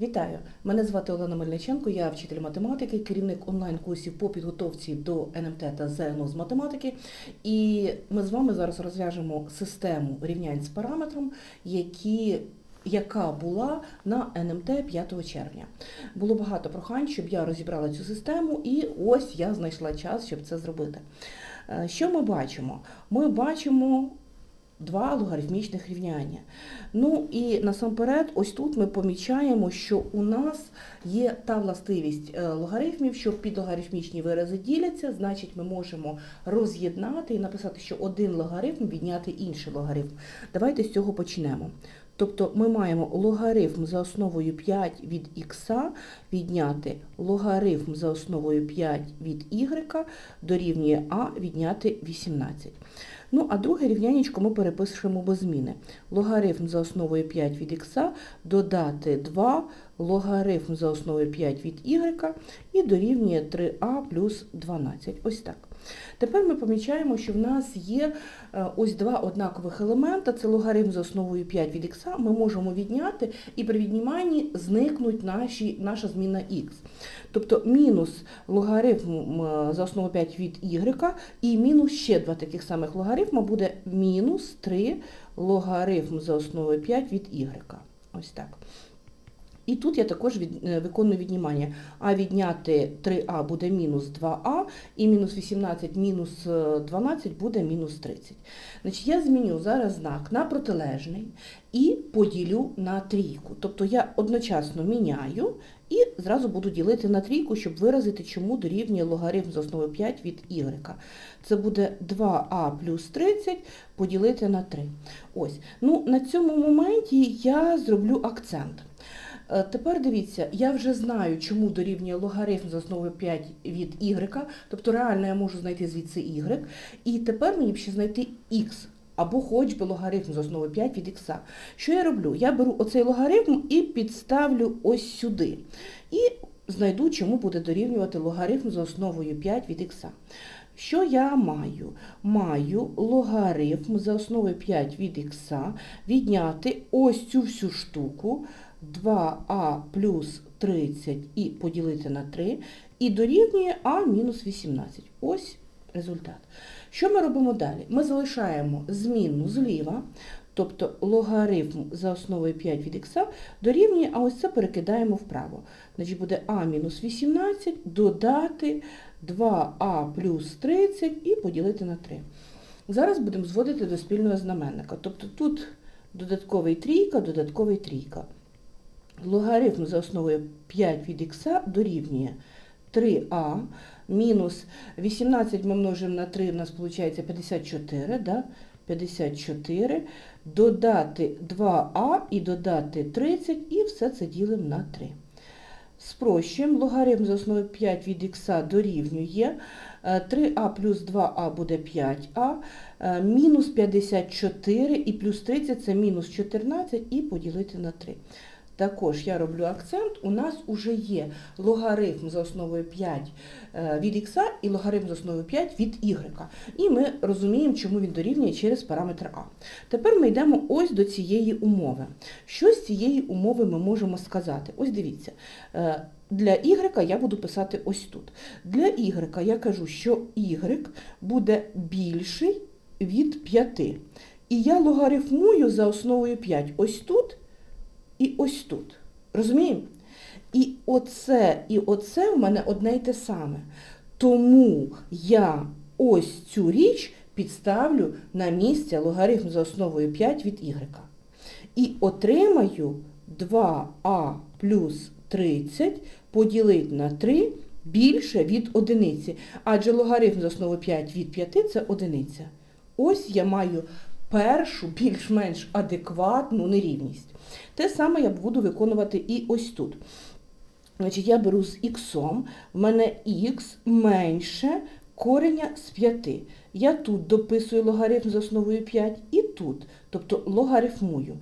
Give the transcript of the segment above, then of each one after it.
Вітаю! Мене звати Олена Мельниченко, я вчитель математики, керівник онлайн-курсів по підготовці до НМТ та ЗНО з математики. І ми з вами зараз розв'яжемо систему рівнянь з параметром, які яка була на НМТ 5 червня. Було багато прохань, щоб я розібрала цю систему, і ось я знайшла час, щоб це зробити. Е, Що ми бачимо? Ми бачимо два логарифмічних рівняння. Ну і насамперед, ось тут ми помічаємо, що у нас є та властивість е, логарифмів, що підлогарифмічні вирази діляться, значить ми можемо роз'єднати і написати, що один логарифм відняти інший логарифм. Давайте з цього почнемо. Тобто ми маємо логарифм за основою 5 від х відняти логарифм за основою 5 від y дорівнює а відняти 18. Ну, а друге рівнянечко ми перепишемо без зміни. Логарифм за основою 5 від х додати 2 логарифм за основою 5 від y і дорівнює 3а плюс 12. Ось так. Тепер ми помічаємо, що в нас є е, ось два однакових елемента. Це логарифм за основою 5 від х. Ми можемо відняти, і при відніманні зникнуть наші, наша зміна х. Тобто мінус логарифм е, за основою 5 від y і мінус ще два таких самих логарифма буде мінус 3 логарифм за основою 5 від y. Ось так. І тут я також від, е, виконую віднімання. А відняти 3а буде мінус 2а, і мінус 18 мінус е, 12 буде мінус 30. Значить, я зміню зараз знак на протилежний і поділю на трійку. Тобто я одночасно міняю і зразу буду ділити на трійку, щоб виразити, чому дорівнює логарифм з основою 5 від y. Це буде 2а плюс 30 поділити на 3. Ось. Ну, на цьому моменті я зроблю акцент. Е, Тепер дивіться, я вже знаю, чому дорівнює логарифм з основою 5 від y, тобто реально я можу знайти звідси y, і тепер мені б ще знайти x, або хоч би логарифм з основою 5 від x. Що я роблю? Я беру оцей логарифм і підставлю ось сюди. І знайду, чому буде дорівнювати логарифм за основою 5 від x. Що я маю? Маю логарифм за основою 5 від х відняти ось цю всю штуку 2а плюс 30 і поділити на 3, і дорівнює а мінус 18. Ось результат. Що ми робимо далі? Ми залишаємо змінну зліва, тобто логарифм за основою 5 від х дорівнює, а ось це перекидаємо вправо. Значить буде а мінус 18 додати 2а плюс 30 і поділити на 3. Зараз будемо зводити до спільного знаменника. Тобто тут додатковий трійка, додатковий трійка. Логарифм за основою 5 від х дорівнює 3а мінус 18 ми множимо на 3, у нас виходить 54, да? 54, додати 2а і додати 30, і все це ділимо на 3. Спрощуємо, логарифм за основою 5 від х дорівнює 3а плюс 2а буде 5а, е, мінус 54 і плюс 30 це мінус 14 і поділити на 3. Також я роблю акцент, у нас вже є логарифм за основою 5 е, від х і логарифм за основою 5 від y. І ми розуміємо, чому він дорівнює через параметр а. Тепер ми йдемо ось до цієї умови. Що з цієї умови ми можемо сказати? Ось дивіться. е, Для y я буду писати ось тут. Для y я кажу, що y буде більший від 5. І я логарифмую за основою 5 ось тут і ось тут. Розуміємо? І оце, і оце в мене одне й те саме. Тому я ось цю річ підставлю на місце логарифм за основою 5 від y. І отримаю 2а плюс 30 поділити на 3 більше від одиниці. Адже логарифм за основою 5 від 5 це одиниця. Ось я маю першу більш-менш адекватну нерівність. Те саме я буду виконувати і ось тут. Значить, я беру з х, в мене х менше кореня з 5. Я тут дописую логарифм з основою 5 і тут, тобто логарифмую.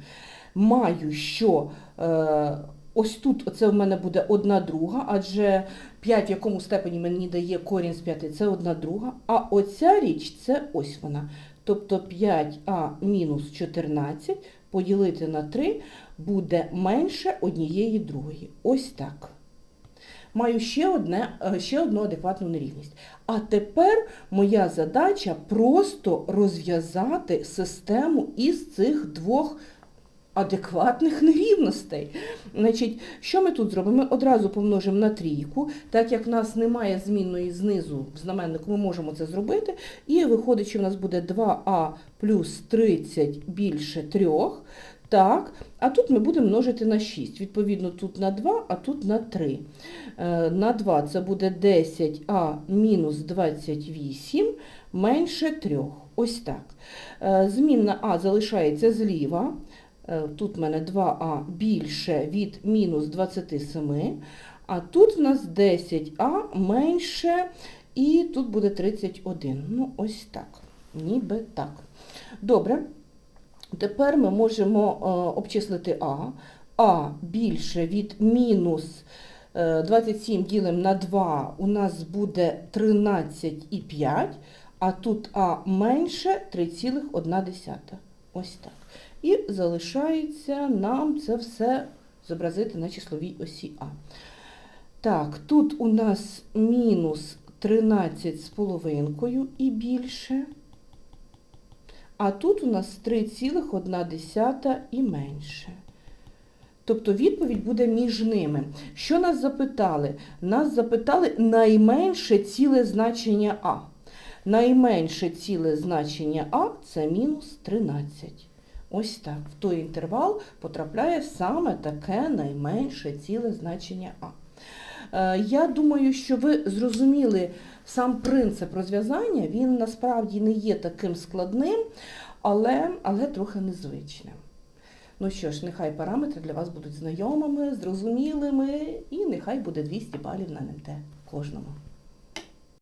Маю, що е, ось тут оце в мене буде 1 друга, адже 5 в якому степені мені дає корінь з 5, це 1 друга. А оця річ це ось вона. Тобто 5а мінус 14 поділити на 3 буде менше однієї другої. Ось так. Маю ще, одне, е, ще одну адекватну нерівність. А тепер моя задача просто розв'язати систему із цих двох адекватних нерівностей. Значить, що ми тут зробимо? Ми одразу помножимо на трійку, так як в нас немає змінної знизу в знаменнику, ми можемо це зробити. І виходить, що в нас буде 2а плюс 30 більше 3. Так, а тут ми будемо множити на 6. Відповідно, тут на 2, а тут на 3. Е, На 2 це буде 10а мінус 28 менше 3. Ось так. Е, Змінна а залишається зліва. Е, Тут в мене 2а більше від мінус 27, а тут в нас 10а менше, і тут буде 31. Ну, ось так. Ніби так. Добре. Тепер ми можемо е, обчислити а. А більше від мінус е, 27 ділимо на 2, у нас буде 13,5, а тут а менше 3,1. Ось так. І залишається нам це все зобразити на числовій осі А. Так, тут у нас мінус 13 з половинкою і більше. А тут у нас 3,1 і менше. Тобто відповідь буде між ними. Що нас запитали? Нас запитали найменше ціле значення А. Найменше ціле значення А це мінус 13. Ось так. В той інтервал потрапляє саме таке найменше ціле значення А. Е, Я думаю, що ви зрозуміли сам принцип розв'язання, він насправді не є таким складним, але, але трохи незвичним. Ну що ж, нехай параметри для вас будуть знайомими, зрозумілими, і нехай буде 200 балів на НМТ кожному.